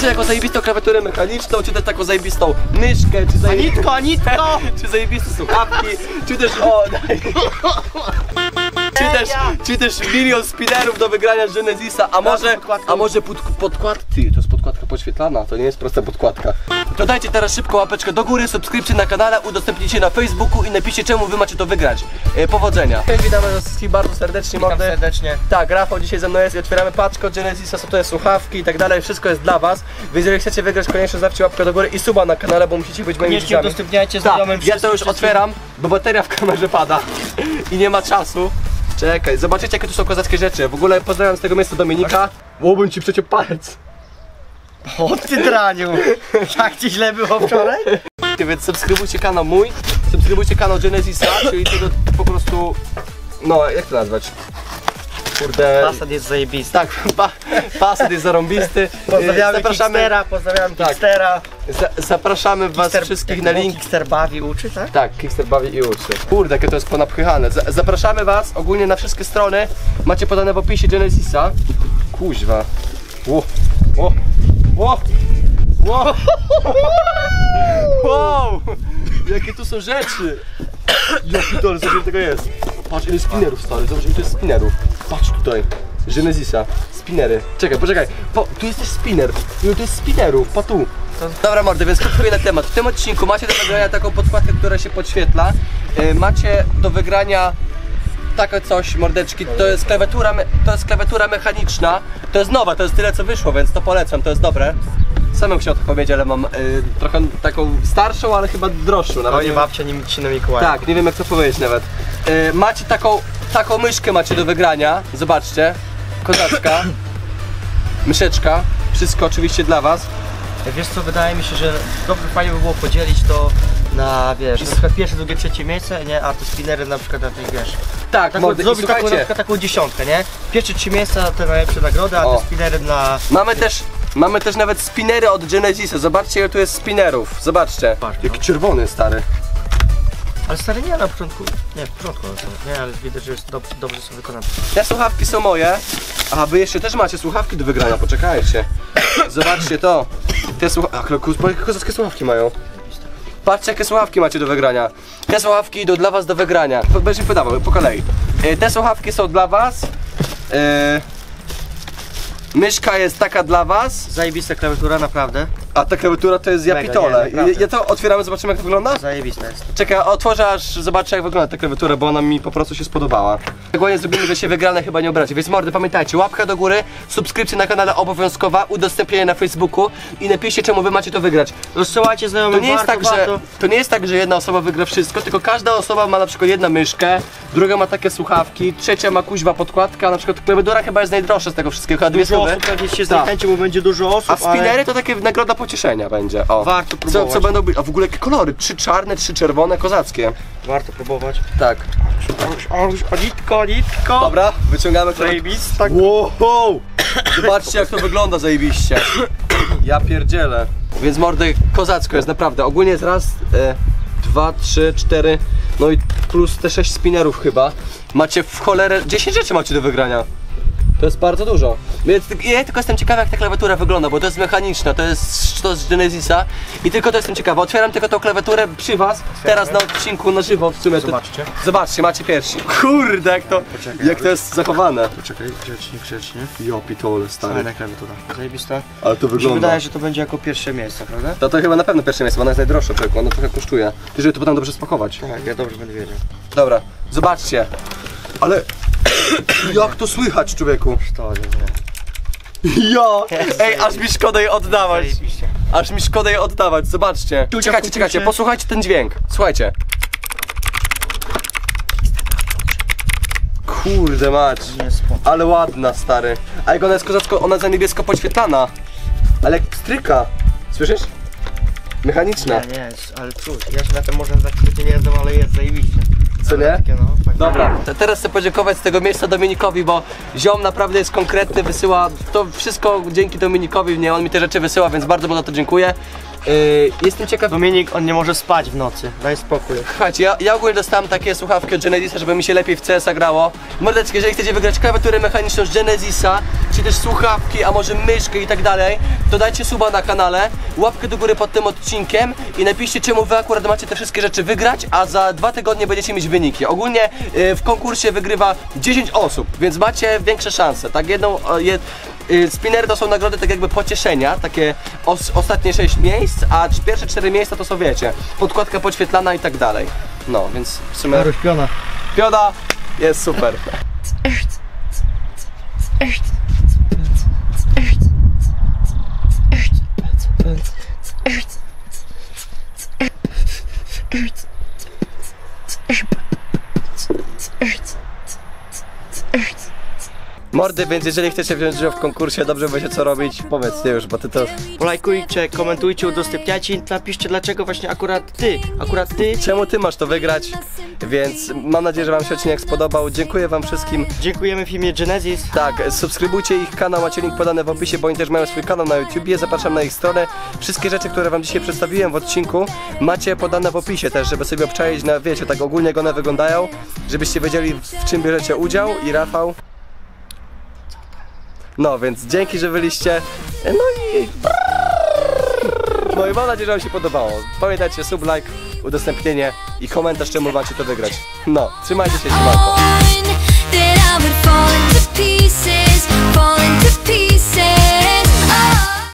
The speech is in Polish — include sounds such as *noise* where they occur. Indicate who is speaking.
Speaker 1: Czy jako zajebistą klawiaturę mechaniczną, czy też taką zajebistą myszkę, czy zajebistą...
Speaker 2: Anitko, Anitko! *laughs*
Speaker 1: czy zajebiste słuchawki, czy też o, daj. *laughs* Czy też, czy też milion spinnerów do wygrania z Genesisa, a może, a może pod, podkład, ty, to jest podkładka podświetlana, to nie jest prosta podkładka. To dajcie teraz szybko łapeczkę do góry, subskrypcję na kanale, udostępnijcie na Facebooku i napiszcie czemu wy macie to wygrać. E, powodzenia. Witamy was wszystkich bardzo serdecznie,
Speaker 2: Witam
Speaker 1: mordy.
Speaker 2: serdecznie.
Speaker 1: Tak, Rafał dzisiaj ze mną jest i otwieramy paczkę od Genesisa, są tutaj słuchawki i tak dalej, wszystko jest dla was. Więc jeżeli chcecie wygrać, koniecznie zawsze łapkę do góry i suba na kanale, bo musicie być moimi
Speaker 2: Koniecznie
Speaker 1: widzami.
Speaker 2: udostępniajcie
Speaker 1: Tak,
Speaker 2: znajomym
Speaker 1: ja to już otwieram, bo bateria w kamerze pada *laughs* i nie ma czasu. Czekaj, zobaczycie jakie tu są kozackie rzeczy. W ogóle pozdrawiam z tego miejsca Dominika. Łobym ci przecie palec.
Speaker 2: O ty draniu! Tak ci źle było wczoraj?
Speaker 1: Więc subskrybujcie kanał mój, subskrybujcie kanał Genesisa, czyli tego po prostu... No, jak to nazwać? Kurde...
Speaker 2: Passat jest zajebisty.
Speaker 1: Tak, *laughs* pa, pasat jest zarąbisty.
Speaker 2: Pozdrawiamy
Speaker 1: zapraszamy,
Speaker 2: pozdrawiam
Speaker 1: Tak. Za, zapraszamy was
Speaker 2: Kickster-
Speaker 1: wszystkich na link.
Speaker 2: Kickster bawi, uczy, tak?
Speaker 1: Tak, Kickster bawi i uczy. Kurde, jakie to jest ponapychane. Z- Zapraszamy was ogólnie na wszystkie strony. Macie podane w opisie Genesisa. Kuźwa. Ło, ło, ło, ło. *laughs* Wow! Jakie tu są rzeczy! Jaki to, zobacz ile tego jest. Patrz ile spinnerów stary, zobacz ile to jest spinnerów. Patrz tutaj. Genesisa. Spinery. Czekaj, poczekaj. Po, tu jest też spinner. Ile to jest spinnerów? Pa tu. Dobra mordy, więc krótko na temat. W tym odcinku macie do wygrania taką podkładkę, która się podświetla. Yy, macie do wygrania takie coś, mordeczki, to jest klawiatura, to jest klawiatura mechaniczna. To jest nowa, to jest tyle co wyszło, więc to polecam, to jest dobre. Sam bym chciał to powiedzieć, ale mam yy, trochę taką starszą, ale chyba droższą. Nawet
Speaker 2: No
Speaker 1: nie
Speaker 2: babcia, nie ci na Mikołaja.
Speaker 1: tak, nie wiem jak to powiedzieć nawet. Yy, macie taką, taką myszkę macie do wygrania, zobaczcie. Kozacka. Myszeczka. Wszystko oczywiście dla was.
Speaker 2: Wiesz co, wydaje mi się, że dobrze fajnie by było podzielić to na, wiesz, na przykład pierwsze, drugie, trzecie miejsce, nie? A te spinnery na przykład na tej, wiesz,
Speaker 1: Tak,
Speaker 2: tak,
Speaker 1: mordy,
Speaker 2: zrobić taką, na przykład taką dziesiątkę, nie? Pierwsze trzy miejsca te najlepsze nagrody, a
Speaker 1: O.
Speaker 2: te spinnery na...
Speaker 1: mamy też, mamy też nawet spinnery od Genesisa. Zobaczcie ile tu jest spinnerów. Zobaczcie.
Speaker 2: Patrz, no.
Speaker 1: Jaki czerwony stary.
Speaker 2: Ale stary nie na początku, nie, w porządku one są, nie, ale widać, że jest dobrze, dobrze są wykonane.
Speaker 1: Te słuchawki są moje. A wy jeszcze też macie słuchawki do wygrania, poczekajcie. Zobaczcie to. Te słuchawki. Jakie kozackie słuchawki mają. Patrzcie jakie słuchawki macie do wygrania. Te słuchawki idą dla was do wygrania. Będziesz podawał po kolei. E, Te słuchawki są dla was. E, Myszka jest taka dla was,
Speaker 2: Zajebista klawiatura, naprawdę.
Speaker 1: A ta klawiatura to jest ja
Speaker 2: Mega,
Speaker 1: pitole.
Speaker 2: nie, naprawdę.
Speaker 1: Ja to otwieramy, zobaczymy jak to wygląda?
Speaker 2: Zajebista jest.
Speaker 1: Czekaj, otworzę aż zobaczę jak wygląda ta klawiatura, bo ona mi po prostu się spodobała. Dokładnie zrobimy, że się wygrane chyba nie obrazi. Więc mordy, pamiętajcie, łapka do góry, subskrypcja na kanale obowiązkowa, udostępnienie na Facebooku i napiszcie czemu wy macie to wygrać.
Speaker 2: Rozsyłajcie
Speaker 1: To
Speaker 2: znajomym,
Speaker 1: nie jest
Speaker 2: warto,
Speaker 1: tak, że,
Speaker 2: warto.
Speaker 1: to nie jest tak, że jedna osoba wygra wszystko, tylko każda osoba ma na przykład jedna myszkę, druga ma takie słuchawki, trzecia ma kuźwa podkładka, a na przykład klawiatura chyba jest najdroższa z tego wszystkiego, chyba dwie
Speaker 2: Dużo
Speaker 1: stówy.
Speaker 2: osób pewnie się
Speaker 1: Tak.
Speaker 2: zniechęci, bo będzie dużo osób,
Speaker 1: A spinnery to takie nagroda pocieszenia będzie. O.
Speaker 2: Warto
Speaker 1: co,
Speaker 2: próbować.
Speaker 1: co będą być? A w ogóle jakie kolory? Trzy czarne, trzy czerwone, kozackie.
Speaker 2: warto próbować.
Speaker 1: Tak.
Speaker 2: Nitko, nitko.
Speaker 1: Dobra, wyciągamy to.
Speaker 2: Zajebista.
Speaker 1: Wow! Zobaczcie jak to wygląda zajebiście. Ja pierdzielę. Więc mordy kozacko jest naprawdę. Ogólnie jest raz, e, dwa, trzy, cztery, no i plus te sześć spinnerów chyba. Macie w cholerę, 10 rzeczy macie do wygrania. To jest bardzo dużo. Więc ja tylko jestem ciekawy jak ta klawiatura wygląda, bo to jest mechaniczna, to jest to z Genesisa i tylko to jestem ciekawy. Otwieram tylko tą klawiaturę przy was, teraz na odcinku na żywo w sumie. to-
Speaker 2: Zobaczcie.
Speaker 1: Zobaczcie, macie pierwsi. Kurde, jak to,
Speaker 2: Poczekaj,
Speaker 1: jak to jest zachowane.
Speaker 2: Poczekaj, grzecznie, grzecznie.
Speaker 1: Jo, pitole, stary.
Speaker 2: Fajna klawiatura. Zajebista.
Speaker 1: Ale to
Speaker 2: Mi się
Speaker 1: wygląda.
Speaker 2: wydaje, że to będzie jako pierwsze miejsce, prawda?
Speaker 1: To, to chyba na pewno pierwsze miejsce, bo ona jest najdroższa, człowieku, ona trochę kosztuje. Ty, żeby to potem dobrze spakować.
Speaker 2: Tak, ja dobrze będę wiedział.
Speaker 1: Dobra, zobaczcie. Ale *coughs* jak to słychać, człowieku? Ja! Ej, aż mi szkoda jej oddawać. Aż mi szkoda jej oddawać, zobaczcie. Czekajcie, czekajcie, posłuchajcie ten dźwięk. Słuchajcie. Kurde mać. Ale ładna, stary. A jak ona jest kozacko, ona jest za niebiesko podświetlana. Ale jak stryka. Słyszysz? Mechaniczna.
Speaker 2: Nie, nie, ale cóż, ja się na tym może zbytnio nie znam, ale jest zajebiście.
Speaker 1: Co nie?
Speaker 2: No.
Speaker 1: Dobra, to teraz chcę podziękować z tego miejsca Dominikowi, bo ziom naprawdę jest konkretny, wysyła to wszystko dzięki Dominikowi, nie on mi te rzeczy wysyła, więc bardzo mu za to dziękuję. Yy, jestem ciekaw,
Speaker 2: Dominik, on nie może spać w nocy. Daj spokój.
Speaker 1: Słuchajcie, ja, ja ogólnie dostałem takie słuchawki od Genesisa, żeby mi się lepiej w CS grało. Mordeczki, jeżeli chcecie wygrać klawiaturę mechaniczną z Genesisa, czy też słuchawki, a może myszkę i tak dalej, to dajcie suba na kanale, łapkę do góry pod tym odcinkiem i napiszcie czemu wy akurat macie te wszystkie rzeczy wygrać, a za dwa tygodnie będziecie mieć wyniki. Ogólnie y, w konkursie wygrywa 10 osób, więc macie większe szanse. Tak, jedną, o, jed, Spinnery to są nagrody tak jakby pocieszenia, takie os, ostatnie 6 miejsc, a pierwsze 4 miejsca to są wiecie, podkładka podświetlana i tak dalej. No, więc w sumie
Speaker 2: Rozpiona.
Speaker 1: pioda jest super. Mordy, więc jeżeli chcecie wziąć udział w konkursie, dobrze wiecie co robić, powiedzcie już, bo ty to...
Speaker 2: Polajkujcie, komentujcie, udostępniajcie i napiszcie dlaczego właśnie akurat ty, akurat ty.
Speaker 1: Czemu ty masz to wygrać? Więc mam nadzieję, że wam się odcinek spodobał. Dziękuję wam wszystkim.
Speaker 2: Dziękujemy filmie Genesis.
Speaker 1: Tak, subskrybujcie ich kanał, macie link podany w opisie, bo oni też mają swój kanał na YouTubie, zapraszam na ich stronę. Wszystkie rzeczy, które wam dzisiaj przedstawiłem w odcinku, macie podane w opisie też, żeby sobie obczaić na, wiecie, tak ogólnie jak one wyglądają, żebyście wiedzieli w czym bierzecie udział i Rafał. No więc dzięki, że byliście. No i... No i mam nadzieję, że wam się podobało. Pamiętajcie, sub, like, udostępnienie i komentarz, czemu macie to wygrać. No, trzymajcie się, siemanko.